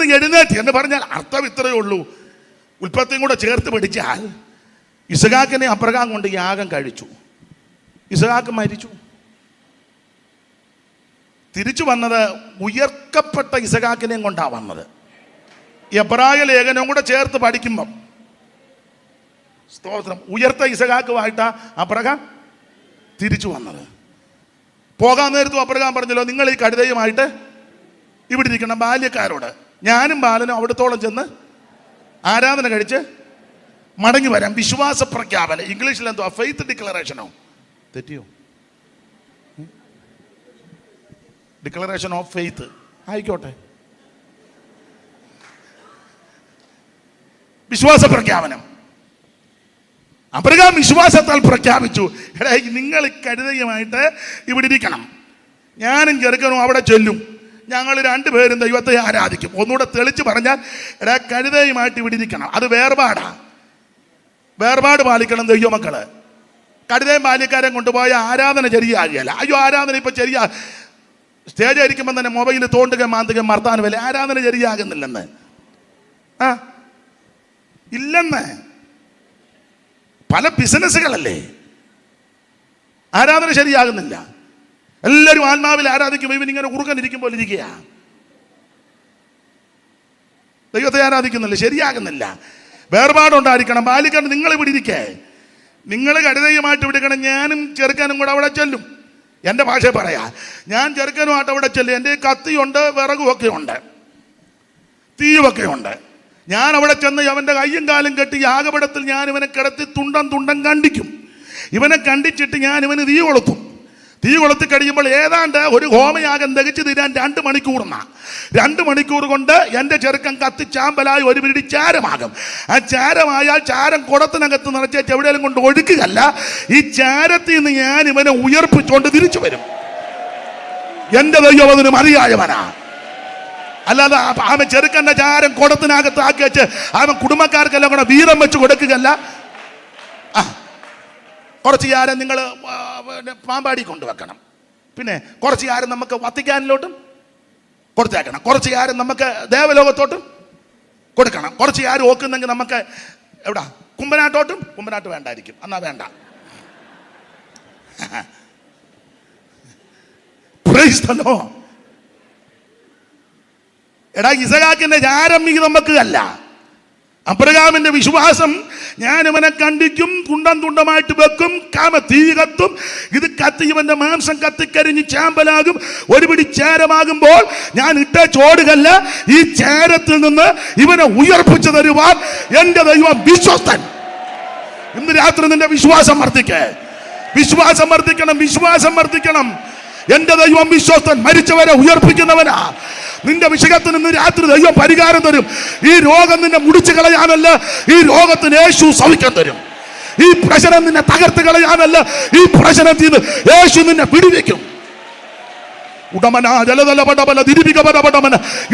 നിന്ന് എഴുന്നേറ്റ് എന്ന് പറഞ്ഞാൽ അർത്ഥം ഇത്രയേ ഉള്ളൂ. ഉൽപ്പത്തിയും കൂടെ ചേർത്ത് പഠിച്ചാൽ ഇസഹാക്കിനെ അപ്രകാം കൊണ്ട് യാഗം കഴിച്ചു. ഇസഹാക്ക് മരിച്ചു. തിരിച്ചു വന്നത് ഉയർക്കപ്പെട്ട ഇസഹാക്കിനെയും കൊണ്ടാണ് വന്നത്. എബ്രായ ലേഖനവും കൂടെ ചേർത്ത് പഠിക്കുമ്പം. സ്തോത്രം. ഉയർത്ത ഇസഹാക്കുമായിട്ട് അപ്രകാം തിരിച്ചു വന്നത്. പോകാൻ നേരത്തും അപ്രകാം പറഞ്ഞല്ലോ നിങ്ങൾ ഈ കഴുതയുമായിട്ട് ഇവിടെ ഇരിക്കണം ബാല്യക്കാരോട്. ഞാനും ബാലനും അവിടത്തോളം ചെന്ന് ആരാധന കഴിച്ച് മടങ്ങി വരാം. വിശ്വാസ പ്രഖ്യാപനം. ഇംഗ്ലീഷിൽ എന്തോ? ഫെയ്ത്ത് ഡിക്ലറേഷനോ തെറ്റിയോ? ഡിക്ലറേഷൻ ഓഫ് ഫെയ്ത്ത് ആയിക്കോട്ടെ. വിശ്വാസ പ്രഖ്യാപനം. അബ്രഹാം വിശ്വാസത്താൽ പ്രഖ്യാപിച്ചു. എടാ നിങ്ങൾ കരുതയുമായിട്ട് ഇവിടെ ഇരിക്കണം. ഞാനും ചെറുക്കനും അവിടെ ചെല്ലും. ഞങ്ങൾ രണ്ടുപേരും ദൈവത്തെ ആരാധിക്കും. ഒന്നുകൂടെ തെളിച്ച് പറഞ്ഞാൽ എടാ കഴുതയുമായിട്ട് ഇവിടെ ഇരിക്കണം അത് വേർപാടാ. വേർപാട് പാലിക്കണം ദൈവമക്കൾ. കഴുതയും ബാല്യക്കാരൻ കൊണ്ടുപോയ ആരാധന ശരിയാകുകയല്ല അയ്യോ ആരാധന ഇപ്പൊ ചെറിയ സ്റ്റേജ് ആയിരിക്കുമ്പോൾ തന്നെ മൊബൈലിൽ തോണ്ടുക മാന്തുക മർത്താനും വല്ല ആരാധന ശരിയാകുന്നില്ലെന്ന് ആ? ഇല്ലെന്ന്. പല ബിസിനസ്സുകളല്ലേ ആരാധന ശരിയാകുന്നില്ല. എല്ലാവരും ആത്മാവിൽ ആരാധിക്കും ഇവൻ ഇങ്ങനെ കുറുക്കനിരിക്കും പോലെ ഇരിക്കുക ദൈവത്തെ ആരാധിക്കുന്നില്ല ശരിയാകുന്നില്ല. വേർപാടുണ്ടായിരിക്കണം. ബാലിക്കാൻ നിങ്ങൾ ഇവിടെ ഇരിക്കേ. നിങ്ങൾ കരുതയുമായിട്ട് വിടുക്കണം ഞാനും ചെറുക്കാനും കൂടെ അവിടെ ചെല്ലും. എന്റെ ഭാഷ പറയാ. ഞാൻ ചെറുക്കനുമായിട്ട് അവിടെ ചെല്ലും. എന്റെ കത്തിയുണ്ട് വിറകുമൊക്കെ ഉണ്ട്. തീയുമൊക്കെ ഉണ്ട്. ഞാൻ അവിടെ ചെന്ന് അവന്റെ കയ്യും കാലും കെട്ടി യാഗപടത്തിൽ ഞാൻ ഇവനെ കിടത്തി തുണ്ടം തുണ്ടം കണ്ടിക്കും. ഇവനെ കണ്ടിച്ചിട്ട് ഞാൻ ഇവന് തീ കൊളുത്തും തീ കൊളുത്തി കഴിയുമ്പോൾ ഏതാണ്ട് ഒരു ഹോമയാഗം തികച്ചു തീരാൻ രണ്ട് മണിക്കൂറിന രണ്ട് മണിക്കൂർ കൊണ്ട് എന്റെ ചെറുക്കൻ കത്തിച്ചാമ്പലായി ഒരു പിടി ചാരമാകും. ആ ചാരമായാൽ ചാരം കുടത്തിനകത്ത് നിറച്ചേച്ച് എവിടെയെങ്കിലും കൊണ്ട് ഒഴുക്കുകയല്ല ഈ ചാരത്തിൽ നിന്ന് ഞാൻ ഇവനെ ഉയർപ്പിച്ചുകൊണ്ട് തിരിച്ചു വരും. എന്റെ ദൈവം അതിന് മതിയായവനാ. അല്ലാതെ അവൻ ചെറുക്കന്റെ ചാരം കുടത്തിനകത്ത് ആക്കി വെച്ച് അവൻ കുടുംബക്കാർക്കെല്ലാം കൂടെ വീരം വെച്ച് കൊടുക്കുകയല്ല. ആ കുറച്ച് ചാരം നിങ്ങൾ പാമ്പാടി കൊണ്ടുവെക്കണം. പിന്നെ കുറച്ച് ചാരം നമുക്ക് വത്തിക്കാനിലോട്ടും കൊടുത്തേക്കണം. കുറച്ച് ചാരം നമുക്ക് ദേവലോകത്തോട്ടും കൊടുക്കണം. കുറച്ച് ചാരം ഓക്കുന്നെങ്കിൽ നമുക്ക് എവിടാ? കുമ്പനാട്ടോട്ടും കുമ്പനാട്ട് വേണ്ടായിരിക്കും. എന്നാ വേണ്ട. എടാ ഇസഹാക്കിന്റെ ചാരം ഇത് നമുക്ക് അല്ല. അബ്രഹാമിന്റെ വിശ്വാസം ഞാൻ ഇവനെ കണ്ടിക്കും തുണ്ടം തുണ്ടമായിട്ട് വെക്കും കാമ തീ കത്തും. ഇത് കത്തി ഇവന്റെ മാംസം കത്തിക്കരിഞ്ഞ് ചാമ്പലാകും. ഒരുപിടി ചേരമാകുമ്പോൾ ഞാൻ ഇട്ട ചോടുകല്ല ഈ ചേരത്തിൽ നിന്ന് ഇവനെ ഉയർപ്പിച്ചു തരുവാൻ എന്റെ ദൈവം വിശ്വസ്തൻ. ഇന്ന് രാത്രി നിന്റെ വിശ്വാസം വർദ്ധിക്കേ. വിശ്വാസം വർദ്ധിക്കണം വിശ്വാസം വർദ്ധിക്കണം. എന്റെ ദൈവം വിശ്വസ്തൻ മരിച്ചവരെ ഉയർപ്പിക്കുന്നവനാ. നിന്റെ വിഷയത്തിന് ഇന്ന് രാത്രി ദൈവം പരിഹാരം തരും. ഈ രോഗം നിന്നെ മുടിച്ചു കളയാനല്ല ഈ രോഗത്തിന് യേശു സൗഖ്യം തരും. ഈ പ്രശ്നം നിന്നെ തകർത്ത് കളയാനല്ല ഈ പ്രശ്നത്തിൽ നിന്ന് യേശു നിന്നെ പിടിവെക്കും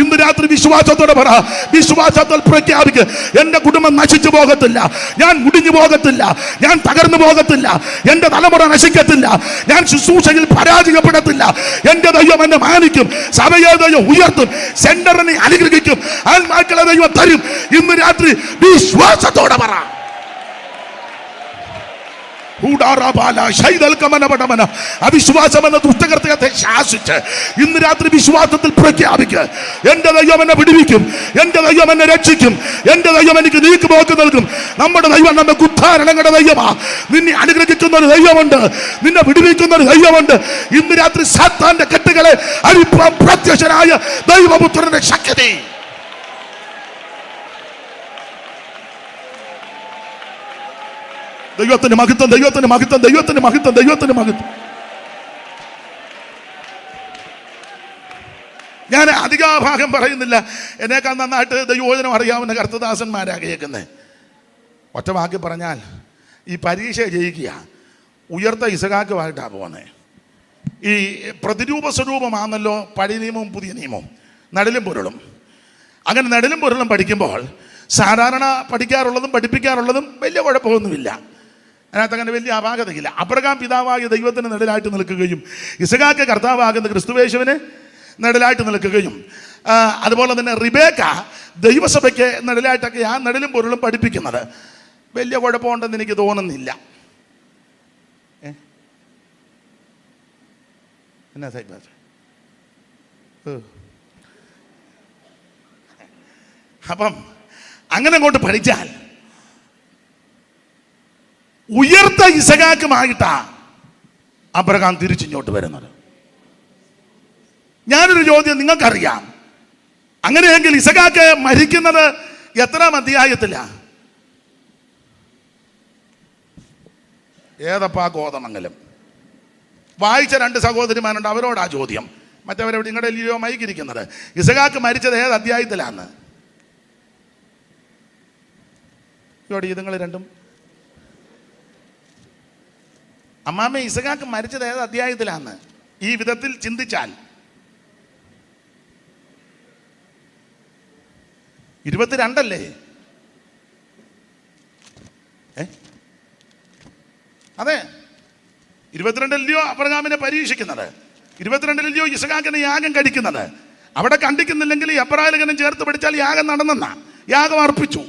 ഇന്ന് രാത്രി വിശ്വാസത്തോടെ പറ വിശ്വാസത്തിൽ പ്രഖ്യാപിക്ക്. എന്റെ കുടുംബം നശിച്ചു പോകത്തില്ല. ഞാൻ മുടിഞ്ഞു പോകത്തില്ല. ഞാൻ തകർന്നു പോകത്തില്ല. എന്റെ തലമുറ നശിക്കത്തില്ല. ഞാൻ ശുശ്രൂഷയിൽ പരാജയപ്പെടത്തില്ല. എന്റെ ദൈവം എന്നെ മാനിക്കും. സഭയെ ദൈവം ഉയർത്തും. സെന്ററിനെ അനുഗ്രഹിക്കും. ആത്മാക്കളെ ദൈവം തരും. ഇന്ന് രാത്രി വിശ്വാസത്തോടെ പറ. അവിശ്വാസം എന്ന ദുഷ്ടകൃത്യത്തെ ശാസിച്ച് ഇന്ന് രാത്രി വിശ്വാസത്തിൽ പ്രഖ്യാപിക്കുക എന്റെ ദൈവം എന്നെ പിടിവിക്കും. എന്റെ ദൈവം എന്നെ രക്ഷിക്കും. എന്റെ ദൈവം എനിക്ക് നീക്കുപോക്ക് നൽകും. നമ്മുടെ ദൈവം നമ്മെ കുത്താരണങ്ങളുടെ ദൈവമാ. നിന്നെ അനുഗ്രഹിക്കുന്ന ഒരു ദൈവമുണ്ട്. നിന്നെ വിടുവിക്കുന്ന ഒരു ദൈവമുണ്ട്. ഇന്ന് രാത്രി സാത്താന്റെ കെട്ടുകളെ അഴിപ്പം പ്രത്യക്ഷനായ ദൈവപുത്രന്റെ ശക്തി. ദൈവത്തിന്റെ മഹത്വം ദൈവത്തിന്റെ മഹത്വം ദൈവത്തിന്റെ മഹത്വം ദൈവത്തിന്റെ മഹത്വം. ഞാൻ അധികാഭാഗം പറയുന്നില്ല. എന്നേക്കാൾ നന്നായിട്ട് ദൈവോചനം അറിയാവുന്ന കർത്തദാസന്മാരാ കേൾക്കുന്നത് ഒറ്റ വാക്ക് പറഞ്ഞാൽ ഈ പരീക്ഷ ജയിക്കുക. ഉയർത്ത ഇസകാക്കുമായിട്ടാണ് പോകുന്നത് ഈ പ്രതിരൂപ സ്വരൂപമാണല്ലോ പഴയ നിയമവും പുതിയ നിയമവും. നടലും പൊരുളും. അങ്ങനെ നടലും പൊരുളും പഠിക്കുമ്പോൾ സാധാരണ പഠിക്കാറുള്ളതും പഠിപ്പിക്കാറുള്ളതും വലിയ കുഴപ്പമൊന്നുമില്ല. അതിനകത്ത് അങ്ങനെ വലിയ അപാകതയില്ല. അബ്രഹാം പിതാവായ ദൈവത്തിന് നെടലായിട്ട് നിൽക്കുകയും ഇസഹാക്ക് കർത്താവാകുന്ന ക്രിസ്തുവേശുവിന് നെടലായിട്ട് നിൽക്കുകയും അതുപോലെ തന്നെ റിബേക്ക ദൈവസഭയ്ക്ക് നിഴലായിട്ടൊക്കെ ആ നിഴലും പൊരുളും പഠിപ്പിക്കുന്നത്. വലിയ കുഴപ്പമുണ്ടെന്ന് എനിക്ക് തോന്നുന്നില്ല? എന്നാ സൈബാസ് അപ്പം അങ്ങനെ അങ്ങോട്ട് പഠിച്ചാൽ ഉയർത്ത ഇസകാക്കുമായിട്ടാ അബ്രഹാം തിരിച്ചിങ്ങോട്ട് വരുന്നത്. ഞാനൊരു ചോദ്യം നിങ്ങൾക്കറിയാം. അങ്ങനെയെങ്കിൽ ഇസഖാക്ക് മരിക്കുന്നത് എത്ര അധ്യായത്തിലാ ഏതപ്പാ ഗോതമംഗലം? വായിച്ച രണ്ട് സഹോദരിമാരുണ്ട് അവരോടാ ചോദ്യം. മറ്റവരെ നിങ്ങളുടെ ലിയോ മൈക്കിരിക്കുന്നത്? ഇസഖാക്ക് മരിച്ചത് ഏത് അധ്യായത്തിലാന്ന്? ഇതോടെ ഇതുങ്ങൾ രണ്ടും അമ്മാമ്മ ഇസഹാക്ക് മരിച്ചത് ഏത് അധ്യായത്തിലാണ്? ഈ വിധത്തിൽ ചിന്തിച്ചാൽ. ഇരുപത്തിരണ്ടല്ലേ? ഏ? അതെ. ഇരുപത്തിരണ്ടല്ലയോ അബ്രഹാമിനെ പരീക്ഷിക്കുന്നത്? ഇരുപത്തിരണ്ടിലെയോ ഇസഹാക്കിനെ യാഗം കടിക്കുന്നത് അവിടെ കണ്ടിക്കുന്നില്ലെങ്കിൽ എബ്രാഹിലകനും ചേർത്ത് പിടിച്ചാൽ യാഗം നടന്നെന്നാ. യാഗം അർപ്പിച്ചു.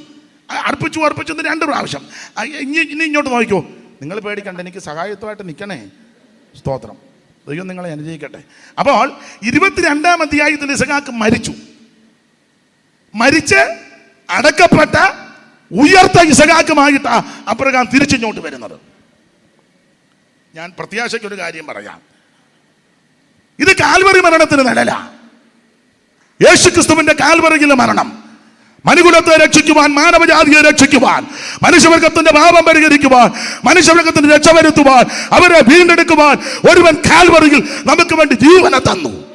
അർപ്പിച്ചു അർപ്പിച്ചു രണ്ട് പ്രാവശ്യം. ഇനി ഇനി ഇങ്ങോട്ട് നോക്കിക്കോ. നിങ്ങൾ പേടിക്കണ്ട എനിക്ക് സഹായത്വമായിട്ട് നിൽക്കണേ സ്തോത്രം. ദൈവം നിങ്ങളെ അനുജയിക്കട്ടെ അപ്പോൾ ഇരുപത്തിരണ്ടാം അധ്യായത്തിൽ ഇസഹാക്ക് മരിച്ചു. മരിച്ച് അടക്കപ്പെട്ട ഉയർത്ത ഇസഹാക്കുമായിട്ട് അബ്രഹാം തിരിച്ചിങ്ങോട്ട് വരുന്നത്. ഞാൻ പ്രത്യാശയ്ക്കൊരു കാര്യം പറയാം. ഇത് കാൽവറി മരണത്തിന് നിഴല. യേശുക്രിസ്തുവിന്റെ കാൽവറിയിലെ മരണം. മനുകുലത്തെ രക്ഷിക്കുവാൻ മാനവജാതിയെ രക്ഷിക്കുവാൻ മനുഷ്യവർഗത്തിന്റെ പാപം പരിഹരിക്കുവാൻ മനുഷ്യവർഗത്തിന് രക്ഷ വരുത്തുവാൻ അവരെ വീണ്ടെടുക്കുവാൻ ഒരുവൻ കാൽവറിയിൽ നമുക്ക് വേണ്ടി ജീവനെ തന്നു.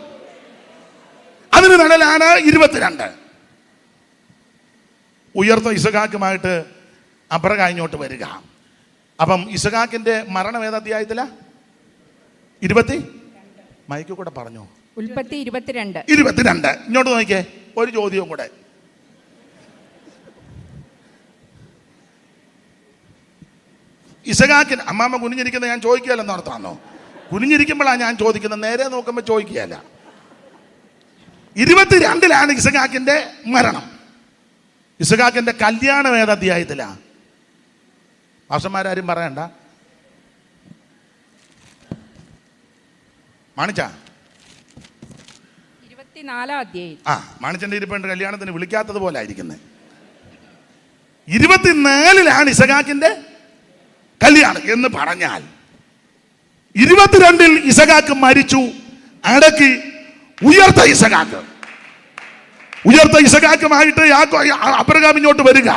അതിന് നിഴലാണ് ഇരുപത്തിരണ്ട്. ഉയർത്ത ഇസഖാക്കുമായിട്ട് അപ്രകാഞ്ഞോട്ട് ഇങ്ങോട്ട് വരിക. അപ്പം ഇസഖാക്കിന്റെ മരണം ഏത് അധ്യായത്തിലാ? ഇരുപത്തി? മൈക്ക് കൂടെ പറഞ്ഞു. ഉൽപ്പത്തി ഇരുപത്തിരണ്ട്. ഇരുപത്തിരണ്ട്. ഇങ്ങോട്ട് നോക്കിയേ. ഒരു ചോദ്യവും കൂടെ. ഇസഹാക്കിന് അമ്മാമ്മ കുനിഞ്ഞിരിക്കുന്നത് ഞാൻ ചോദിക്കുകയല്ലെന്ന് നടത്താണോ കുനിഞ്ഞിരിക്കുമ്പോഴാണ് ഞാൻ ചോദിക്കുന്നത്. നേരെ നോക്കുമ്പോൾ ചോദിക്കുകയല്ല. ഇരുപത്തിരണ്ടിലാണ് ഇസഹാക്കിന്റെ മരണം. ഇസഹാക്കിന്റെ കല്യാണ ഏത് അധ്യായത്തിലാ മാഷന്മാരാരും പറയണ്ട. മാണിച്ചാ? ആ മാണിച്ചന്റെ ഇരിപ്പുണ്ട് കല്യാണത്തിന് വിളിക്കാത്തത് പോലെ ആയിരിക്കുന്നത് ഇരുപത്തിനാലിലാണ് ഇസഹാക്കിന്റെ കല്യാണം എന്ന് പറഞ്ഞാൽ ഇരുപത്തിരണ്ടിൽ ഇസഖാക്ക് മരിച്ചു അടക്കി ഉയർത്ത ഇസഖാക്ക് ഉയർത്ത ഇസഖാക്കുമായിട്ട് അബ്രഹാം ഇങ്ങോട്ട് വരിക.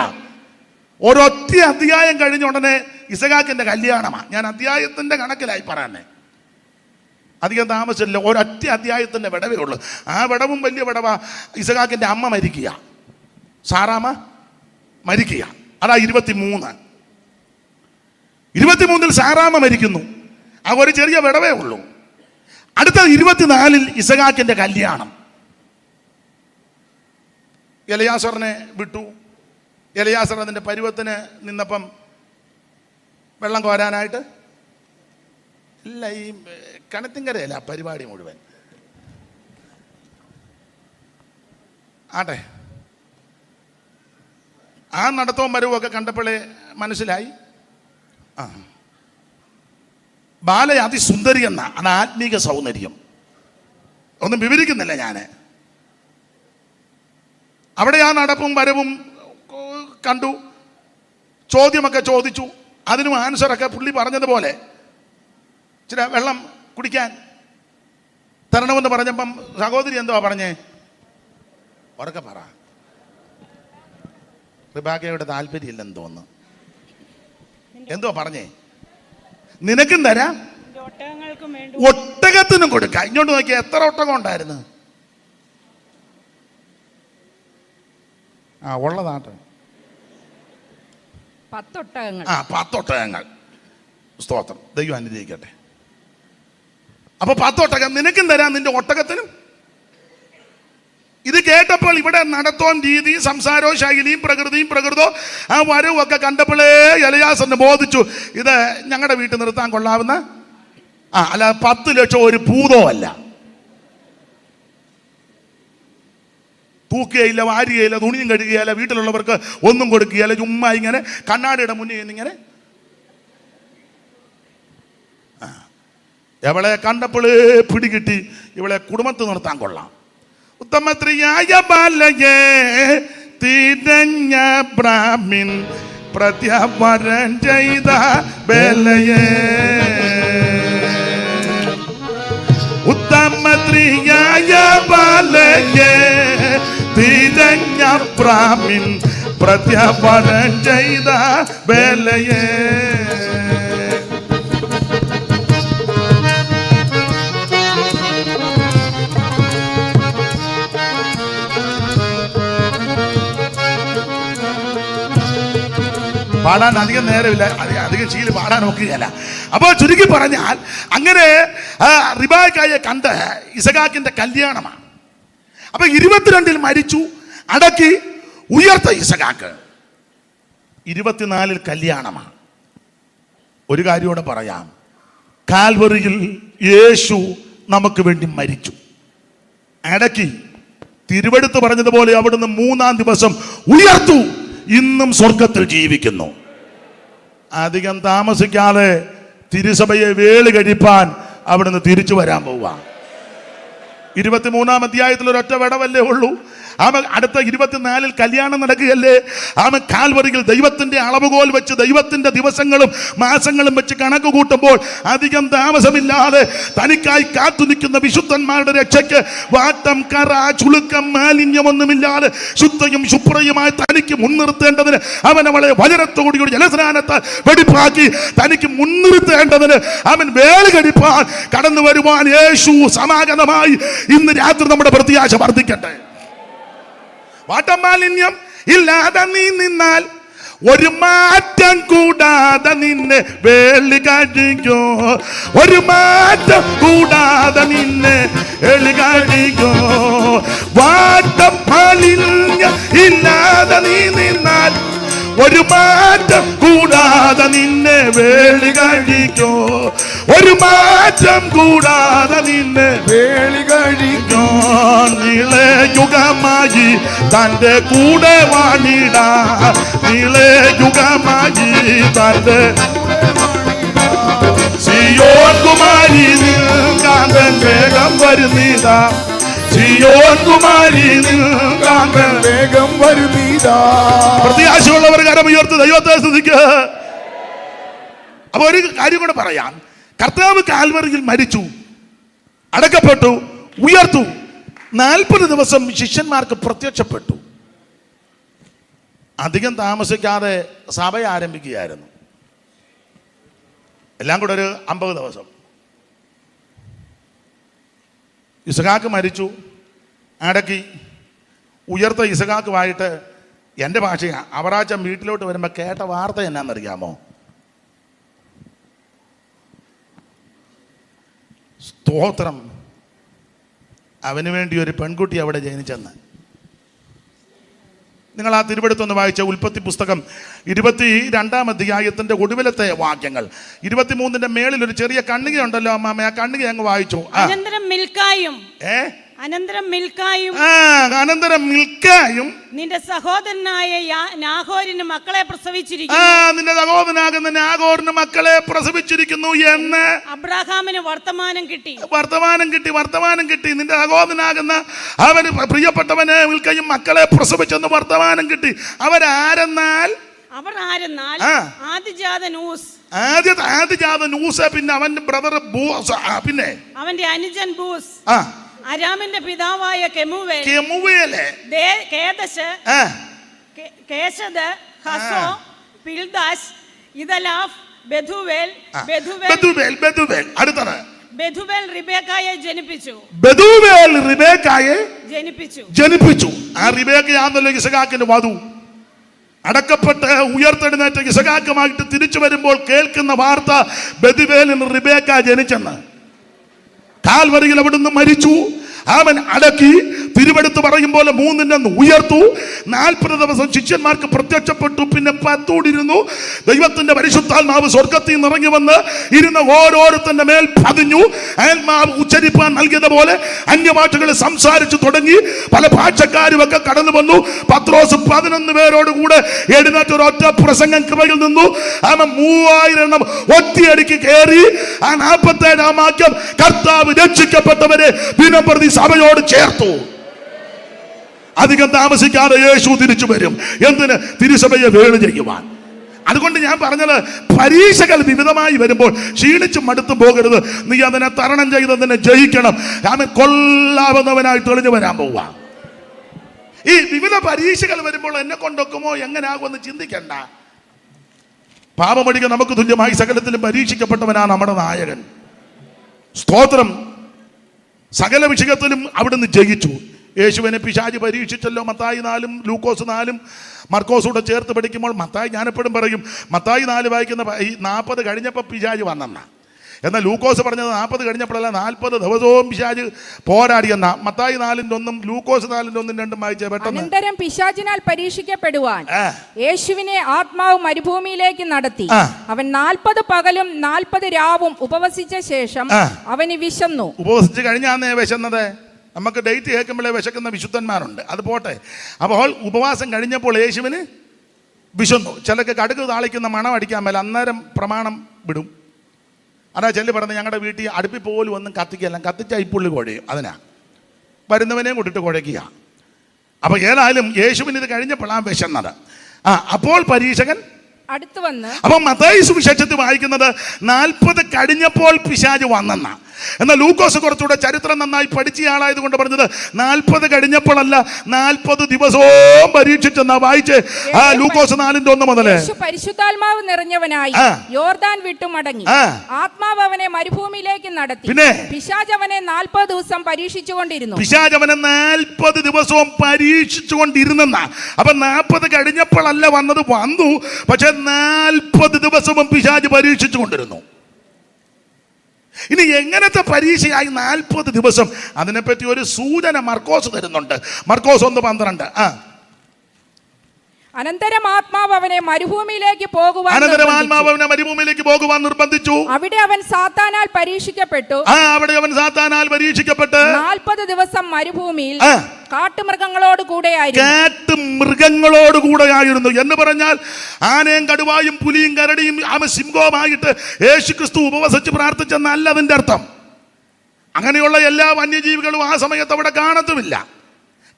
ഒരൊറ്റ അധ്യായം കഴിഞ്ഞ ഉടനെ ഇസഖാക്കിന്റെ കല്യാണമാണ്. ഞാൻ അധ്യായത്തിന്റെ കണക്കിലായി പറയാനേ അധികം താമസിച്ചില്ല ഒരൊറ്റ അധ്യായത്തിന്റെ വിടവേ ഉള്ളൂ. ആ വിടവും വലിയ വിടവ. ഇസഖാക്കിന്റെ അമ്മ മരിക്കുക. സാറാമ്മ മരിക്കുക. അതാ ഇരുപത്തി മൂന്ന് ഇരുപത്തിമൂന്നിൽ സാറാമ മരിക്കുന്നു. ആ ഒരു ചെറിയ വിടവേ ഉള്ളൂ. അടുത്ത ഇരുപത്തിനാലിൽ ഇസഹാക്കിന്റെ കല്യാണം. എലയാസറിനെ വിട്ടു. എലയാസർ അതിന്റെ പരുവത്തിന് നിന്നപ്പം വെള്ളം കോരാനായിട്ട്? ഇല്ല ഈ കണത്തിങ്കരയല്ല പരിപാടി മുഴുവൻ? ആട്ടെ. ആ നടത്തവും വരവും ഒക്കെ കണ്ടപ്പോഴേ മനസ്സിലായി. ആ. ബാല അതിസുന്ദരി എന്ന അത് ആത്മീക സൗന്ദര്യം. ഒന്നും വിവരിക്കുന്നില്ല ഞാൻ അവിടെ ആ നടപ്പും വരവും കണ്ടു. ചോദ്യമൊക്കെ ചോദിച്ചു. അതിനും ആൻസറൊക്കെ പുള്ളി പറഞ്ഞതുപോലെ ചില വെള്ളം കുടിക്കാൻ തരണമെന്ന് പറഞ്ഞപ്പം സഹോദരി എന്തുവാ പറഞ്ഞേ? ഉറക്കെ പറ. റിബാക്കയുടെ താല്പര്യമില്ലെന്ന് തോന്നുന്നു. എന്തുവാ പറഞ്ഞേ? നിനക്കും തരാം. ഒട്ടകങ്ങൾക്കും വേണ്ടി. ഒട്ടകത്തിനും കൊടുക്കാം. ഇങ്ങോട്ട് നോക്കിയാൽ എത്ര ഒട്ടകം ഉണ്ടായിരുന്നു? ആ ഉള്ളതാട്ടെ പത്തൊട്ടകങ്ങൾ. ആ പത്തൊട്ടകങ്ങൾ. സ്തോത്രം. ദൈവം അനുഗ്രഹിക്കട്ടെ. അപ്പൊ പത്തൊട്ടകം നിനക്കും തരാം നിന്റെ ഒട്ടകത്തിനും. ഇത് കേട്ടപ്പോൾ ഇവിടെ നടത്തോൻ രീതി സംസാരവും ശൈലിയും പ്രകൃതിയും പ്രകൃതവും ആ വരവും ഒക്കെ കണ്ടപ്പോഴേ എലയാസന് ബോധിച്ചു. ഇത് ഞങ്ങളുടെ വീട്ടിൽ നിർത്താൻ കൊള്ളാവുന്ന ആ അല്ല പത്ത് ലക്ഷം ഒരു പൂതോ അല്ല തൂക്കുകയില്ല വാരുകയില്ല തുണിയും കഴുകുകയില്ല വീട്ടിലുള്ളവർക്ക് ഒന്നും കൊടുക്കുകയില്ല ചുമ്മാ ഇങ്ങനെ കണ്ണാടിയുടെ മുന്നിൽ ഇങ്ങനെ ആ. എവളെ കണ്ടപ്പോൾ പിടികിട്ടി. ഇവളെ കുടുംബത്ത് നിർത്താൻ കൊള്ളാം. ഉത്തമത്രിയായ ബാലയെ തിരഞ്ഞ ബ്രാഹ്മിൻ പ്രത്യാപരം ചെയ്ത ബലയെ ഉത്തമത്രിയായ ബാലയെ തിരഞ്ഞ ബ്രാഹ്മിൻ പ്രത്യാപരം ചെയ്ത ബലയെ പാടാൻ അധികം നേരമില്ല. അധികം ശീലം പാടാൻ നോക്കുകയല്ല അപ്പോൾ ചുരുക്കി പറഞ്ഞാൽ അങ്ങനെ റിബായ്ക്കായെ കണ്ട് ഇസഖാക്കിന്റെ കല്യാണമാണ്. അപ്പോൾ ഇരുപത്തിരണ്ടിൽ മരിച്ചു അടക്കി ഉയർത്ത ഇസഖാക്ക് ഇരുപത്തിനാലിൽ കല്യാണമാണ്. ഒരു കാര്യം കൂടെ പറയാം. കാൽവറിയിൽ യേശു നമുക്ക് വേണ്ടി മരിച്ചു. അടക്കി തിരുവെടുത്ത് പറഞ്ഞതുപോലെ അവിടുന്ന് മൂന്നാം ദിവസം ഉയർത്തു. ഇന്നും സ്വർഗത്തിൽ ജീവിക്കുന്നു. അധികം താമസിക്കാതെ തിരുസഭയെ വേളി കഴിപ്പാൻ അവിടുന്ന് തിരിച്ചു വരാൻ പോവുക. ഇരുപത്തിമൂന്നാം അധ്യായത്തിൽ ഒരൊറ്റ വിടവല്ലേ ഉള്ളൂ? ആമ അടുത്ത ഇരുപത്തിനാലിൽ കല്യാണം നടക്കുകയല്ലേ? ആമ കാൽവറിയിൽ ദൈവത്തിന്റെ അളവുകോൽ വെച്ച് ദൈവത്തിന്റെ ദിവസങ്ങളും മാസങ്ങളും വെച്ച് കണക്ക് കൂട്ടുമ്പോൾ അധികം താമസമില്ലാതെ തനിക്കായി കാത്തു നിൽക്കുന്ന വിശുദ്ധന്മാരുടെ രക്ഷയ്ക്ക് വാട്ടം കറ ചുളുക്കം മാലിന്യമൊന്നുമില്ലാതെ ശുദ്ധയും ശുഭ്രയുമായി തനിക്ക് മുൻനിർത്തേണ്ടതിന് അവൻ അവളെ വചനത്തോടുകൂടി ജലസ്നാനത്താൽ വെടിപ്പാക്കി തനിക്ക് മുൻനിർത്തേണ്ടതിന് അവൻ വേല കഴിപ്പാൻ കടന്നു വരുവാൻ യേശു സമാഗതമായി ഇന്ന് രാത്രി നമ്മുടെ പ്രത്യാശ വർദ്ധിക്കട്ടെ. വാട്ടമാലിന്യം ഇല്ലാതെ നീ നിന്നാൽ ഒരു മാറ്റം കൂടാതെ നിന്നെ വേളി കഴിക്കോ ഒരു മാറ്റം കൂടാതെ നിന്നെ വേളി കഴിക്കോ വാട്ടം മാലിന്യം ഇല്ലാതെ നീ നിന്നാൽ ഒരു മാറ്റം കൂടാതെ നിന്നെ വേളി കഴിക്കോ. ഒരു മാറ്റം കൂടാതെ നിന്നെ വേളി കഴിക്കോ. നീളെ യുഗമായി തന്റെ കൂടെ വാണിട. നീളെ യുഗമായി തന്റെ സിയോൻ കുമാരി കാന്തൻ വേഗം വരുന്നീതാ. സിയോൻ കുമാരി വേഗം വരുന്നീതാ പ്രത്യാശയുള്ളവർ കരം ഉയർത്ത് ദൈവത്തെ സ്തുതിക്ക്. അപ്പൊ ഒരു കാര്യം കൂടെ പറയാം. കർത്താവ് കാൽവറിയിൽ മരിച്ചു അടക്കപ്പെട്ടു ഉയർത്തു. നാൽപ്പത് ദിവസം ശിഷ്യന്മാർക്ക് പ്രത്യക്ഷപ്പെട്ടു. അധികം താമസിക്കാതെ സഭ ആരംഭിക്കുകയായിരുന്നു. എല്ലാം കൂടെ ഒരു അമ്പത് ദിവസം. ഇസഹാക്ക് മരിച്ചു. അടക്കി ഉയർത്ത ഇസഹാക്കുമായിട്ട് എന്റെ ഭാഷയാണ് അവറാച്ചൻ വീട്ടിലോട്ട് വരുമ്പോൾ കേട്ട വാർത്ത എന്നാണെന്നറിയാമോ സ്തോത്രം. അവന് വേണ്ടി ഒരു പെൺകുട്ടി അവിടെ ജനിച്ചെന്ന്. നിങ്ങൾ ആ തിരുവെടുത്തൊന്ന് വായിച്ച ഉൽപ്പത്തി പുസ്തകം ഇരുപത്തി രണ്ടാം അധ്യായത്തിന്റെ ഒടുവിലത്തെ വാക്യങ്ങൾ. ഇരുപത്തിമൂന്നിന്റെ മേളിൽ ഒരു ചെറിയ കണ്ണുകയുണ്ടല്ലോ അമ്മാമ്മ ആ കണ്ണിക അങ്ങ് വായിച്ചു. അനന്തരം മിൽക്കായും ഏ? അനന്തരം മിൽക്കായും അനന്തരം മിൽക്കായും നിന്റെ സഹോദരനായ നാഹോരിന് മക്കളെ പ്രസവിച്ചിരിക്കുന്നു. നിന്റെ സഹോദരനാകുന്ന നാഗോറിന് മക്കളെ പ്രസവിച്ചിരിക്കുന്നു എന്ന് അബ്രാഹാമിന് വർത്തമാനം കിട്ടി. വർത്തമാനം കിട്ടി വർത്തമാനം കിട്ടി. നിന്റെ സഹോദരനാകുന്ന അവന് പ്രിയപ്പെട്ടവന് മിൽക്കയും മക്കളെ പ്രസവിച്ചെന്ന് വർത്തമാനം കിട്ടി. അവരാരെന്നാൽ? അവർ ആരെന്നാൽ. ആദിജാതൻ ഊസ് ആദ്യ ആദ്യജാത ന്യൂസ് പിന്നെ അവന്റെ ബ്രദർ പിന്നെ അവന്റെ അനുജൻ ബൂസ്. ആ. അരാമിന്റെ പിതാവായ കെമുവേൽ. കെമുവേലെ കേദശ് കേശദ് ഹസോ പിൽദാസ് ഇതലാഫ് ബെഥുവേൽ ബെധുവേൽ ബെഥുവേൽ. ബെധുവേൽ ബെതുവേൽ അടുത്തത്. ബെഥുവേൽ റിബേക്കായെ ജനിപ്പിച്ചു. ബെതുവേൽ റിബേക്കായെ ജനിപ്പിച്ചു. ജനിപ്പിച്ചു. ആ റിബേക്കയാണല്ലോ ഇസഹാക്കിന്റെ വധു. അടക്കപ്പെട്ട് ഉയർത്തെഴുന്നേറ്റ ഇസഹാക്കുമായിട്ട് തിരിച്ചു വരുമ്പോൾ കേൾക്കുന്ന വാർത്ത ബെതുവേലിന് റിബേക്ക ജനിച്ചെന്ന്. കാൽവരിയിൽ അവിടുന്ന് മരിച്ചു. അവൻ അടക്കി തിരുവെടുത്ത് പറയും പോലെ മൂന്നിന്റെ ഒന്ന് ഉയർത്തു. നാൽപ്പത് ദിവസം ശിഷ്യന്മാർക്ക് പ്രത്യക്ഷപ്പെട്ടു. പിന്നെ പത്തോടിരുന്നു. ദൈവത്തിന്റെ പരിശുദ്ധാത്മാവ് സ്വർഗത്തിൽ നിന്ന് ഇറങ്ങി വന്ന് ഇരുന്ന ഓരോരുത്തന്റെ മേൽ പതിഞ്ഞു. ആത്മാവ് ഉച്ച ഉച്ചരിപ്പാൻ നൽകിയത് പോലെ അന്യഭാഷകൾ സംസാരിച്ചു തുടങ്ങി. പല ഭാഷക്കാരും ഒക്കെ കടന്നു വന്നു. പത്രോസ് പതിനൊന്ന് പേരോട് കൂടെ എഴുന്നേറ്റ് ഒരു ഒറ്റ പ്രസംഗം കൃപയിൽ നിന്നു. അവൻ മൂവായിരം എണ്ണം ഒറ്റയടിക്ക് കയറി. ആ നാൽപ്പത്തേഴാം വാക്യം കർത്താവ് രക്ഷിക്കപ്പെട്ടവരെ ദിനംപ്രതി സഭയോട് ചേർത്തു. അധികം താമസിക്കാതെ യേശു തിരിച്ചു വരും. എന്തിന്? തിരുസഭയെ വേണു ചെയ്യുവാൻ. അതുകൊണ്ട് ഞാൻ പറഞ്ഞത് പരീക്ഷകൾ വിവിധമായി വരുമ്പോൾ ക്ഷീണിച്ച് മടുത്തു പോകരുത്. നീ അതിനെ തരണം ചെയ്ത് അതിനെ ജയിക്കണം. അവൻ കൊല്ലാവുന്നവനായി തെളിഞ്ഞു വരാൻ പോവുക. ഈ വിവിധ പരീക്ഷകൾ വരുമ്പോൾ എന്നെ കൊണ്ടൊക്കുമോ? എങ്ങനെയാകുമെന്ന് ചിന്തിക്കണ്ട. പാപമടിക്ക് നമുക്ക് തുല്യമായി സകലത്തിലും പരീക്ഷിക്കപ്പെട്ടവനാണ് നമ്മുടെ നായകൻ. സ്തോത്രം. സകല വിഷയത്തിലും അവിടുന്ന് ജയിച്ചു. യേശുവിനെ പിശാജ് പരീക്ഷിച്ചല്ലോ മത്തായി നാലും ലൂക്കോസ് നാലും. മർക്കോസൂടെ ചേർത്ത് പഠിക്കുമ്പോൾ മത്തായി ഞാനെപ്പോഴും പറയും മത്തായി നാല് വായിക്കുന്ന നാൽപ്പത് കഴിഞ്ഞപ്പോൾ പിശാജ് വന്നെന്ന. എന്നാൽ ലൂക്കോസ് പറഞ്ഞത് നാൽപ്പത് കഴിഞ്ഞപ്പോഴല്ല നാൽപ്പത് ദിവസവും പിശാജ് പോരാടി എന്ന. മത്തായി നാലിന്റെ ഒന്നും ലൂക്കോസ് നാലിന്റെ ഒന്നും രണ്ടും വായിച്ചേ പെട്ടെന്ന്. അനന്തരം പിശാചിനാൽ പരീക്ഷിക്കപ്പെടുവാൻ യേശുവിനെ ആത്മാവ് മരുഭൂമിയിലേക്ക് നടത്തി. അവൻ നാൽപ്പത് പകലും നാൽപ്പത് രാവും ഉപവസിച്ച ശേഷം. അവന് വിശന്നു. ഉപവസിച്ച് കഴിഞ്ഞാന്നേ വിശന്നത്? നമുക്ക് ഡേറ്റ് കേൾക്കുമ്പോഴേ വിശക്കുന്ന വിശുദ്ധന്മാരുണ്ട്. അത് പോട്ടെ. അപ്പോൾ ഉപവാസം കഴിഞ്ഞപ്പോൾ യേശുവിന് വിശന്നു. ചിലക്ക് കടുക് താളിക്കുന്ന മണം അടിക്കാൻ മേല അന്നേരം പ്രമാണം വിടും. അതാ ചെല്ലി പറഞ്ഞ് ഞങ്ങളുടെ വീട്ടിൽ അടുപ്പിൽ പോലും ഒന്നും കത്തിക്കല്ല. കത്തിച്ച ഇപ്പുള്ളി കുഴയും. അതിനാ. വരുന്നവനെയും കൂട്ടിട്ട് കുഴയ്ക്കുക. അപ്പോൾ ഏതായാലും യേശുവിന് ഇത് കഴിഞ്ഞപ്പോഴാണ് വിശന്നത്. ആ അപ്പോൾ പരീക്ഷകൻ? അടുത്ത് വന്ന് അപ്പം മതായി സുവിശേഷത്തിൽ വായിക്കുന്നത് നാൽപ്പത് കഴിഞ്ഞപ്പോൾ പിശാജ് വന്നെന്ന. എന്നാൽ ലൂക്കോസ് കുറച്ചുകൂടെ ചരിത്രം നന്നായി പഠിച്ച ആളായത് കൊണ്ട് പറഞ്ഞത് നാൽപ്പത് കഴിഞ്ഞപ്പോഴല്ല നാൽപ്പത് ദിവസവും പരീക്ഷിച്ചെന്നാ വായിച്ച്. ആ ലൂക്കോസ് നാലിന്റെ ഒന്ന് മുതലേ. പരിശുദ്ധാത്മാവ് നിറഞ്ഞവനായി. യോർദാൻ വിട്ടു മടങ്ങി. ആത്മാവ് അവനെ മരുഭൂമിയിലേക്ക് നടത്തി. പിന്നെ? പിശാജ് അവനെ നാൽപ്പത് ദിവസം പരീക്ഷിച്ചുകൊണ്ടിരുന്നു. പിശാജ് അവനെ നാൽപ്പത് ദിവസവും പരീക്ഷിച്ചുകൊണ്ടിരുന്നെന്ന. അപ്പൊ നാൽപ്പത് കഴിഞ്ഞപ്പോഴല്ല വന്നത് വന്നു പക്ഷെ നാൽപ്പത് ദിവസവും പിശാജ് പരീക്ഷിച്ചുകൊണ്ടിരുന്നു. ഇനി എങ്ങനത്തെ പരീക്ഷയായി നാൽപ്പത് ദിവസം? അതിനെപ്പറ്റി ഒരു സൂചന മർക്കോസ് തരുന്നുണ്ട്. മർക്കോസ് ഒന്ന് പന്ത്രണ്ട്. ആ. അനന്തരം ആത്മാവ് അവനെ മരുഭൂമിയിലേക്ക് പോകുവാൻ അനന്തരം നിർബന്ധിച്ചു. അവനെ മരുഭൂമിയിലേക്ക് പോകുവാൻ നിർബന്ധിച്ചു. അവിടെ അവൻ സാത്താനാൽ പരീക്ഷിക്കപ്പെട്ടു. ആ അവിടെ അവൻ സാത്താനാൽ പരീക്ഷിക്കപ്പെട്ട്. നാൽപ്പത് ദിവസം മരുഭൂമിയിൽ കാട്ടുമൃഗങ്ങളോട് കൂടെയായിരുന്നു കാട്ടുമൃഗങ്ങളോട് കൂടെയായിരുന്നു എന്ന് പറഞ്ഞാൽ ആനയും കടുവായും പുലിയും കരടിയും ആമ സിംഹവുമായിട്ട് യേശുക്രിസ്തു ഉപവസിച്ച് പ്രാർത്ഥിച്ചെന്നല്ല അതിന്റെ അർത്ഥം. അങ്ങനെയുള്ള എല്ലാ വന്യജീവികളും ആ സമയത്ത് അവിടെ കാണത്തുമില്ല.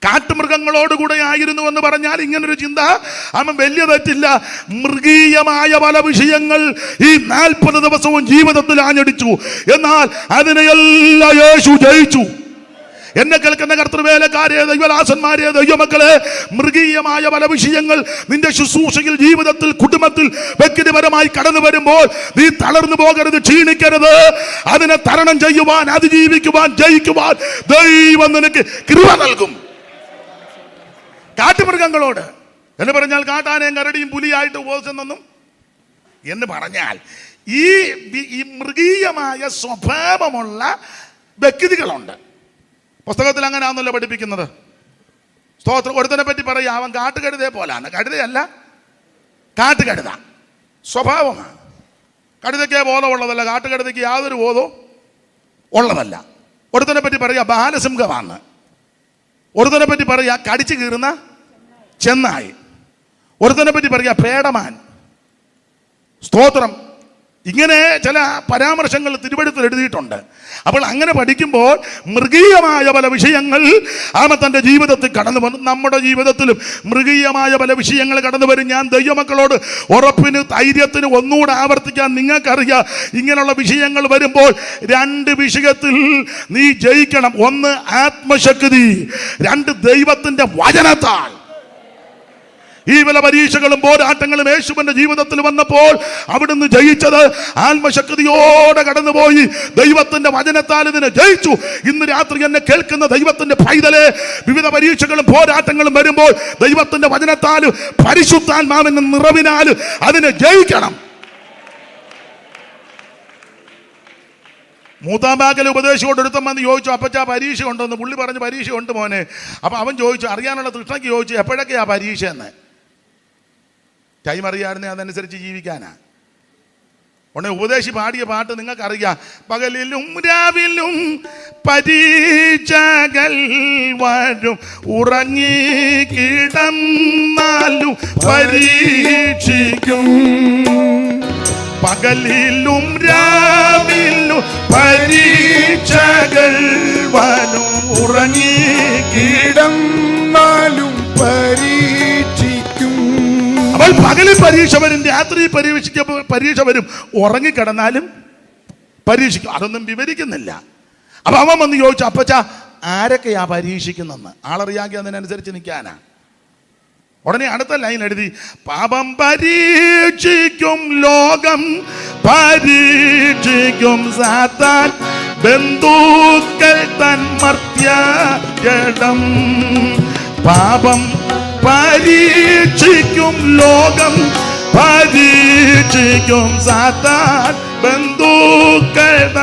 കാട്ടുമൃഗങ്ങളോട് കൂടെ ആയിരുന്നു എന്ന് പറഞ്ഞാൽ ഇങ്ങനൊരു ചിന്ത. അവൻ വലിയ തെറ്റില്ല. മൃഗീയമായ പല വിഷയങ്ങൾ ഈ നാൽപ്പത് ദിവസവും ജീവിതത്തിൽ ആഞ്ഞടിച്ചു. എന്നാൽ അതിനെയെല്ലാം യേശു ജയിച്ചു. എന്നെ കേൾക്കുന്ന കർത്തൃവേലക്കാരെ ദൈവദാസന്മാരെ ദൈവമക്കളെ മൃഗീയമായ പല വിഷയങ്ങൾ നിന്റെ ശുശ്രൂഷയിൽ ജീവിതത്തിൽ കുടുംബത്തിൽ വ്യക്തിപരമായി കടന്നു വരുമ്പോൾ നീ തളർന്നു പോകരുത് ക്ഷീണിക്കരുത്. അതിനെ തരണം ചെയ്യുവാൻ അതിജീവിക്കുവാൻ ജയിക്കുവാൻ ദൈവം നിനക്ക് കൃപ നൽകും. കാട്ടുമൃഗങ്ങളോട്. എന്ന് പറഞ്ഞാൽ കാട്ടാനയും കരടിയും പുലിയായിട്ട് ഉപയോഗിച്ചെന്നൊന്നും എന്ന് പറഞ്ഞാൽ ഈ ഈ മൃഗീയമായ സ്വഭാവമുള്ള വ്യക്തികളുണ്ട്. പുസ്തകത്തിൽ അങ്ങനെയാണല്ലോ പഠിപ്പിക്കുന്നത്? സ്തോത്രം ഒരുത്തനെ പറ്റി പറയുക അവൻ കാട്ടുകഴുതയെ പോലാണ്. കഴുതയല്ല കാട്ടുകഴുത. സ്വഭാവമാണ്. കഴുതയ്ക്ക് ബോധമുള്ളതല്ല കാട്ടുകഴുതയ്ക്ക് യാതൊരു ബോധവും ഉള്ളതല്ല. ഒരുത്തനെ പറ്റി പറയുക ബാലസിംഹമാണ്. ഒരുത്തനെ പറ്റി പറയുക കടിച്ചു കീറുന്ന ചെന്നായി. ഒരുത്തനെ പറ്റി പറയുക പേടമാൻ. സ്തോത്രം. ഇങ്ങനെ ചില പരാമർശങ്ങൾ തിരുവഴുത്തിൽ എഴുതിയിട്ടുണ്ട്. അപ്പോൾ അങ്ങനെ പഠിക്കുമ്പോൾ മൃഗീയമായ പല വിഷയങ്ങൾ ആമ തന്റെ ജീവിതത്തിൽ കടന്നു വന്നു. നമ്മുടെ ജീവിതത്തിലും മൃഗീയമായ പല വിഷയങ്ങൾ കടന്നു വരും. ഞാൻ ദൈവമക്കളോട് ഉറപ്പിന് ധൈര്യത്തിന് ഒന്നുകൂടെ ആവർത്തിക്കാൻ നിങ്ങൾക്കറിയാം. ഇങ്ങനെയുള്ള വിഷയങ്ങൾ വരുമ്പോൾ രണ്ട് വിഷയത്തിൽ നീ ജയിക്കണം. ഒന്ന് ആത്മശക്തി രണ്ട് ദൈവത്തിന്റെ വചനത്താൽ. ഈ വില പരീക്ഷകളും പോരാട്ടങ്ങളും യേശുവിന്റെ ജീവിതത്തിൽ വന്നപ്പോൾ അവിടുന്ന് ജയിച്ചത് ആത്മശക്തിയോടെ കടന്നുപോയി. ദൈവത്തിന്റെ വചനത്താൽ ഇതിനെ ജയിച്ചു. ഇന്ന് രാത്രി എന്നെ കേൾക്കുന്ന ദൈവത്തിന്റെ പൈതലെ വിവിധ പരീക്ഷകളും പോരാട്ടങ്ങളും വരുമ്പോൾ ദൈവത്തിന്റെ വചനത്താൽ പരിശുദ്ധാത്മാവിന്റെ നിറവിനാൽ അതിനെ ജയിക്കണം. മൂത്താമ്പാക്കൽ ഉപദേശിയോട് ഒരുത്തം വന്ന് ചോദിച്ചു അപ്പച്ചാ പരീക്ഷ ഉണ്ടെന്ന് പുള്ളി പറഞ്ഞ് പരീക്ഷ ഉണ്ട് മോനെ. അപ്പം അവൻ ചോദിച്ചു അറിയാനുള്ള തൃഷ്ണയ്ക്ക് ചോദിച്ചു എപ്പോഴൊക്കെയാ പരീക്ഷ എന്ന് ടൈം അറിയാമായിരുന്നേ അതനുസരിച്ച് ജീവിക്കാനാ. ഉടനെ ഉപദേശി പാടിയ പാട്ട് നിങ്ങൾക്കറിയാം. പകലിലും രാവിലും പരീക്ഷകൾ വരും. ഉറങ്ങി കിടന്നാലും പരീക്ഷിക്കും. പകലിലും രാവിലും പരീക്ഷകൾ വരും. ഉറങ്ങി കിടന്നാലും പരീക്ഷിക്കും അപ്പോൾ പകലിൽ പരീക്ഷ വരും രാത്രി പരീക്ഷിക്ക പരീക്ഷ വരും. ഉറങ്ങിക്കിടന്നാലും പരീക്ഷിക്കും. അതൊന്നും വിവരിക്കുന്നില്ല. അപ്പൊ അവൻ വന്ന് ചോദിച്ചു അപ്പച്ച ആരൊക്കെയാ പരീക്ഷിക്കുന്നെന്ന് ആളറിയാക്കി അതിനനുസരിച്ച് നിൽക്കാനാ. ഉടനെ അടുത്ത ലൈൻ എഴുതി പാപം പരീക്ഷിക്കും ലോകം പരീക്ഷിക്കും സാത്താൻ ബന്ധുക്കൾ തന്മർത്യം ജഡം പാപം പരീക്ഷിക്കും ലോകം പരീക്ഷിക്കും സാത്താൻ ബന്ധുക്കൾ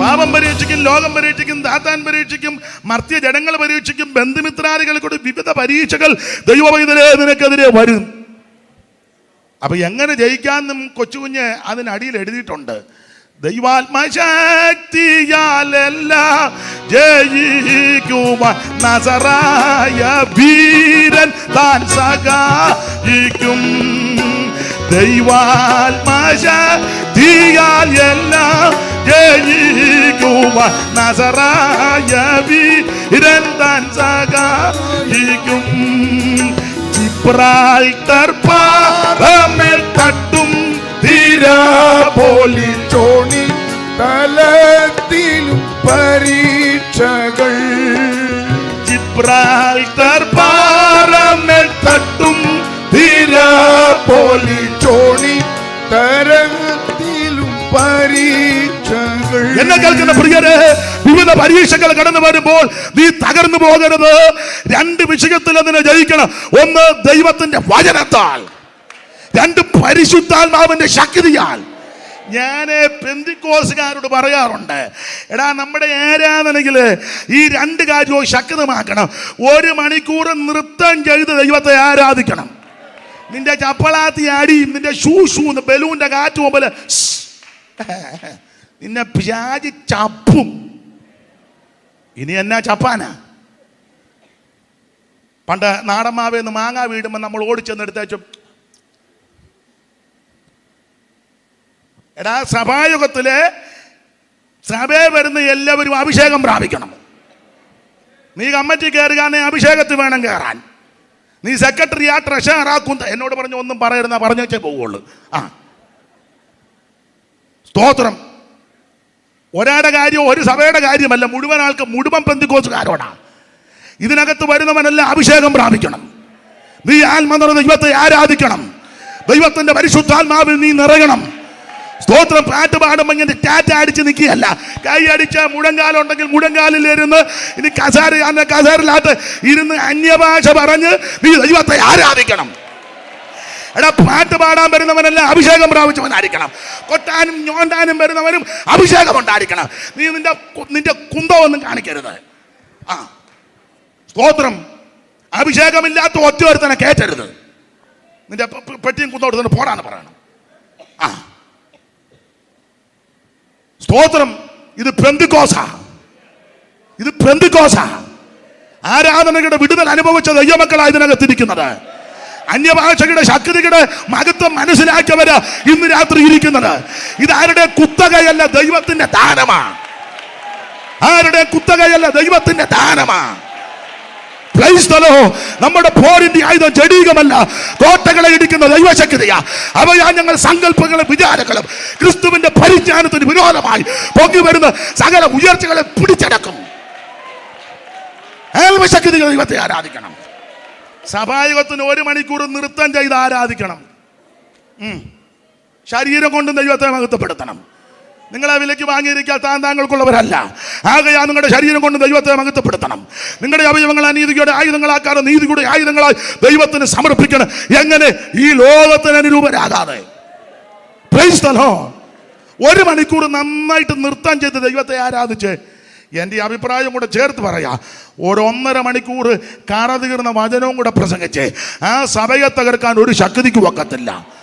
പാപം പരീക്ഷിക്കും ലോകം പരീക്ഷിക്കും ദാത്താൻ പരീക്ഷിക്കും മർത്യ ജനങ്ങൾ പരീക്ഷിക്കും ബന്ധുമിത്രാദികളെ കൊണ്ട് വിവിധ പരീക്ഷകൾ ദൈവവൈതലേ നിനക്കെതിരെ വരും. അപ്പൊ എങ്ങനെ ജയിക്കാന്നും കൊച്ചുകുഞ്ഞ് അതിനടിയിൽ എഴുതിയിട്ടുണ്ട്. ദൈവാത്മശക്തിയാലെല്ലാം ജയിക്കുവാൻ നസറായ വീരൻ താൻ സഹായിക്കും. ദൈവാത്മശക്തിയാൽ എല്ലാം ജയിക്കുവാൻ നസറായ വീരൻ താൻ സഹായിക്കും. ജിബ്രാൾട്ടർ പാറമേൽ തട്ടും തീരാ പോലി ചോണി തലത്തിലും പരീക്ഷകൾ. ജിബ്രാൾട്ടർ തട്ടും തീരാ പോലി ചോണി തരത്തിലും പരീക്ഷകൾ. എന്നെ കേൾക്കുന്ന പ്രിയരെ വിവിധ പരീക്ഷകൾ കടന്നു വരുമ്പോൾ നീ തകർന്നു പോകരുത്. രണ്ട് വിഷയത്തിൽ അതിനെ ജയിക്കണം. ഒന്ന് ദൈവത്തിന്റെ വചനത്താൽ. രണ്ട് പരിശുദ്ധാത്മാവിന്റെ ശക്തിയാൽ. ഞാൻ പെന്തിക്കോസുകാരോട് പറയാറുണ്ട് എടാ നമ്മുടെ ആരാധനയിൽ ഈ രണ്ട് കാര്യവും ശക്തമാക്കണം. ഒരു മണിക്കൂർ നൃത്തം ചെയ്ത് ദൈവത്തെ ആരാധിക്കണം. നിന്റെ ചപ്പളാത്തി അടിയും നിന്റെ ഷൂ ഷൂ ബലൂന്റെ കാറ്റ് പോലെ നിന്നെ പ്യാജി ചപ്പും. ഇനി എന്നാ ചപ്പാനാ? പണ്ട് നാടന്മാവേന്ന് മാങ്ങ വീടുമ്പോൾ നമ്മൾ ഓടിച്ചെന്നെടുത്തേച്ചു എടാ സഭായുഗത്തിൽ സഭയെ വരുന്ന എല്ലാവരും അഭിഷേകം പ്രാപിക്കണം. നീ കമ്മിറ്റി നീ അഭിഷേകത്തിൽ വേണം കയറാൻ നീ സെക്രട്ടറി ആ ട്രഷറർ ആ കുന്ത എന്നോട് പറഞ്ഞു ഒന്നും പറയരുന്ന പറഞ്ഞു വെച്ചേ പോവുള്ളൂ. ആ. സ്തോത്രം. ഒരാളുടെ കാര്യം ഒരു സഭയുടെ കാര്യമല്ല മുഴുവൻ ആൾക്ക് മുഴുവൻ പെന്തിക്കോസുകാരോടാ. ഇതിനകത്ത് വരുന്നവനെല്ലാം അഭിഷേകം പ്രാപിക്കണം. നീ ആത്മനിറ ദൈവത്തെ ആരാധിക്കണം. ദൈവത്തിന്റെ പരിശുദ്ധാത്മാവിൽ നീ നിറയണം. സ്തോത്രം പാട്ട് പാടുമ്പോൾ ഇങ്ങനെ ടാറ്റ അടിച്ച് നിൽക്കുകയല്ല കൈ അടിച്ച മുഴങ്കാലുണ്ടെങ്കിൽ മുടങ്കാലിൽ ഇരുന്ന് ഇനി കസാര കസാറിലാട്ട് ഇരുന്ന് അന്യഭാഷ പറഞ്ഞ് നീ ദൈവത്തെ ആരാധിക്കണം. എടാ പാട്ട് പാടാൻ വരുന്നവനെല്ലാം അഭിഷേകം പ്രാപിച്ചവനായിരിക്കണം. കൊട്ടാനും ഞോണ്ടാനും വരുന്നവനും അഭിഷേകം ഉണ്ടായിരിക്കണം. നീ നിന്റെ നിന്റെ കുന്തമൊന്നും കാണിക്കരുത്. ആ. സ്തോത്രം. അഭിഷേകമില്ലാത്ത ഒറ്റ ഒരുത്തനെ കയറ്റരുത് നിന്റെ പെട്ടിയും കുന്തം തന്നെ പോടാന്ന് പറയണം. ആ. സ്തോത്രം. ഇത് പെന്തിക്കോസ. ഇത് പെന്തിക്കോസ. ആരാധനകളുടെ വിടുതൽ അനുഭവിച്ച ദൈവമക്കളാണ് ഇതിനകത്തിരിക്കുന്നത്. അന്യഭാഷകളുടെ ശക്തിയുടെ മഹത്വം മനസ്സിലാക്കിയവര് ഇന്ന് രാത്രി ഇരിക്കുന്നത്. ഇതാരുടെ കുത്തകയല്ല ദൈവത്തിന്റെ ദാനമാ. ആരുടെ കുത്തകയല്ല ദൈവത്തിന്റെ ദാനമാ. Praise the Lord. നമ്മുടെ പോരിന്റെ ആയുധം ജടീകമല്ല കോട്ടകളെ ഇടിക്കുന്ന ദൈവശക്തിയാ. അവയാ ഞങ്ങൾ സങ്കല്പങ്ങളും വിചാരങ്ങളും ക്രിസ്തുവിന്റെ പരിജ്ഞാനത്തിന് വിരോധമായി പൊങ്ങി വരുന്ന സകല ഉയർച്ചകളെ പിടിച്ചടക്കും. ആത്മശക്തികൾ ദൈവത്തെ ആരാധിക്കണം. സഭായുഗത്തിന് ഒരു മണിക്കൂർ നൃത്തം ചെയ്ത് ആരാധിക്കണം. ശരീരം കൊണ്ടും ദൈവത്തെ മഹത്വപ്പെടുത്തണം നിങ്ങളെ വിലയ്ക്ക് വാങ്ങിയിരിക്കാൻ താൻ താങ്കൾക്കുള്ളവരല്ല. ആകയാ നിങ്ങളുടെ ശരീരം കൊണ്ട് ദൈവത്തെ മഹത്വപ്പെടുത്തണം. നിങ്ങളുടെ അവയവങ്ങൾ അനീതിയുടെ ആയുധങ്ങളാക്കാതെ നീതിയുടെ ആയുധങ്ങളായി ദൈവത്തിന് സമർപ്പിക്കണം. എങ്ങനെ? ഈ ലോകത്തിന് അനുരൂപരാകാതെ. ഒരു മണിക്കൂർ നന്നായിട്ട് നൃത്തം ചെയ്ത് ദൈവത്തെ ആരാധിച്ച് എന്റെ അഭിപ്രായം കൂടെ ചേർത്ത് പറയാം. ഒരൊന്നര മണിക്കൂർ മണിക്കൂർ കറതീർന്ന വചനവും കൂടെ പ്രസംഗിച്ച് ആ സഭയെ തകർക്കാൻ ഒരു ശക്തിക്ക് ഒക്കത്തില്ല.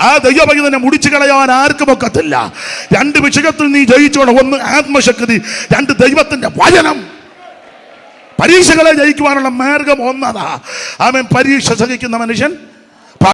ആ ദൈവഭക്തനെ മുടിച്ചു കളയാൻ ആർക്കും ഒക്കത്തില്ല. രണ്ട് വിഷയത്തിൽ നീ ജയിച്ചോണം. ഒന്ന് ആത്മശക്തി രണ്ട് ദൈവത്തിന്റെ വചനം. പരീക്ഷകളെ ജയിക്കുവാനുള്ള മാർഗം ഒന്നതാ. ആമേൻ. പരീക്ഷ സഹിക്കുന്ന മനുഷ്യൻ